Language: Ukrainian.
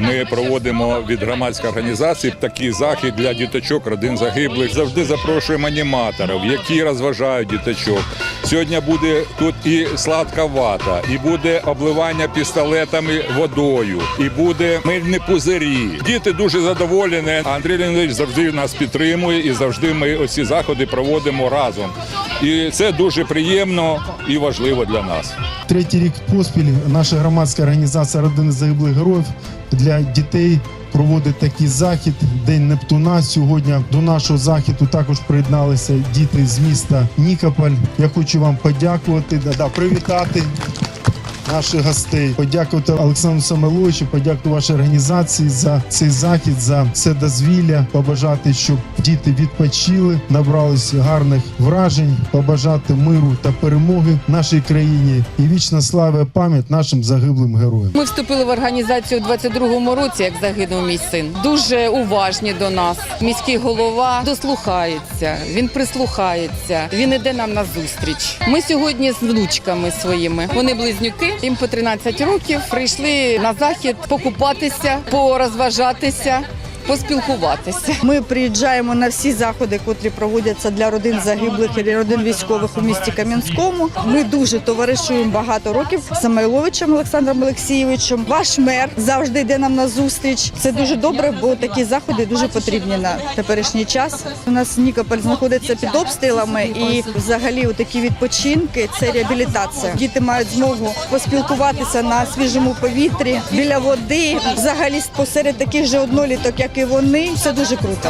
ми проводимо від громадської організації такий захід для діточок, родин загиблих. Завжди запрошуємо аніматорів, які розважають діточок. Сьогодні буде тут і сладка вата, і буде обливання пістолетами водою, і буде мильні пузирі. Діти дуже задоволені. Андрій Леонідович завжди нас підтримує, і завжди ми оці заходи проводимо разом. І це дуже приємно і важливо для нас. Третій рік поспіль наша громадська організація родини загиблих героїв для дітей проводить такий захід День Нептуна. Сьогодні до нашого заходу також приєдналися діти з міста Нікополь. Я хочу вам подякувати, да, да, привітати. Наших гостей подякувати Олександру Самойловичу, подякувати вашій організації за цей захід, за це дозвілля. Побажати, щоб діти відпочили, набрались гарних вражень, побажати миру та перемоги нашій країні і вічна слава пам'ять нашим загиблим героям. Ми вступили в організацію у 22-му році, як загинув мій син. Дуже уважні до нас. Міський голова дослухається, він прислухається, він іде нам на зустріч. Ми сьогодні з внучками своїми. Вони близнюки, їм по 13 років. Прийшли на захід покупатися, порозважатися. Поспілкуватися. Ми приїжджаємо на всі заходи, котрі проводяться для родин загиблих і родин військових у місті Кам'янському. Ми дуже товаришуємо багато років з Самойловичем Олександром Олексійовичем. Ваш мер завжди йде нам на зустріч. Це дуже добре, бо такі заходи дуже потрібні на теперішній час. У нас Нікополь знаходиться під обстрілами, і взагалі такі відпочинки це реабілітація. Діти мають змогу поспілкуватися на свіжому повітрі біля води, взагалі посеред таких же одноліток, як і вони. все дуже круто.